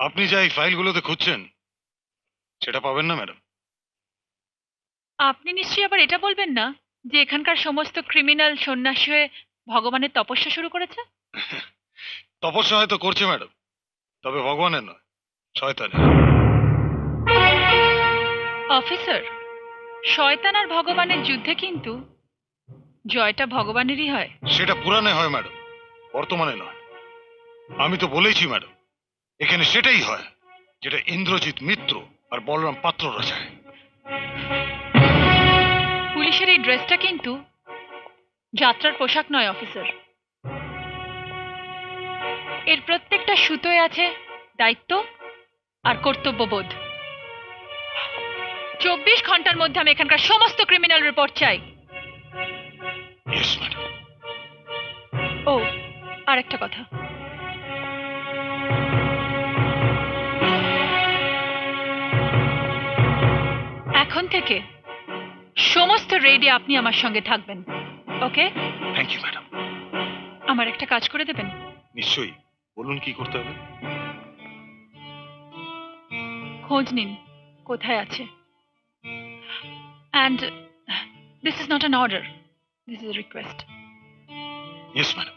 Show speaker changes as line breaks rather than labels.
আপনি যা এই ফাইলগুলোতে খুঁজছেন সেটা পাবেন না ম্যাডাম।
আপনি নিশ্চয়ই আবার এটা বলবেন না যে এখানকার সমস্ত ক্রিমিনাল সন্ন্যাসী হয়ে ভগবানের তপস্যা শুরু করেছে?
তপস্যা হয়তো করছে ম্যাডাম তবে ভগবানের নয় শয়তানের।
অফিসার শয়তান আর ভগবানের যুদ্ধে কিন্তু জয়টা ভগবানেরই হয়।
সেটা পুরাণে হয় ম্যাডাম বর্তমানে নয়। আমি তো বলেইছি ম্যাডাম এখানে সেটাই হয় যেটা ইন্দ্রজিৎ মিত্র আর বলরাম পাত্ররা চায়
পুলিশের এই ড্রেসটা কিন্তু যাত্রার পোশাক নয় অফিসার। এর প্রত্যেকটা সুতোয় আছে দায়িত্ব আর কর্তব্যবোধ। চব্বিশ ঘণ্টার মধ্যে আমি এখানকার সমস্ত ক্রিমিনাল রিপোর্ট চাই। ও আর একটা কথা। এখন থেকে সমস্ত রেডে আপনি আমার সঙ্গে থাকবেন ওকে?
থ্যাংক ইউ ম্যাডাম
আমার একটা কাজ করে দেবেন?
নিশ্চয়ই। বলুন কি করতে হবে?
খোঁজ নিন কোথায় আছে। And this is not an order this is request
yes madam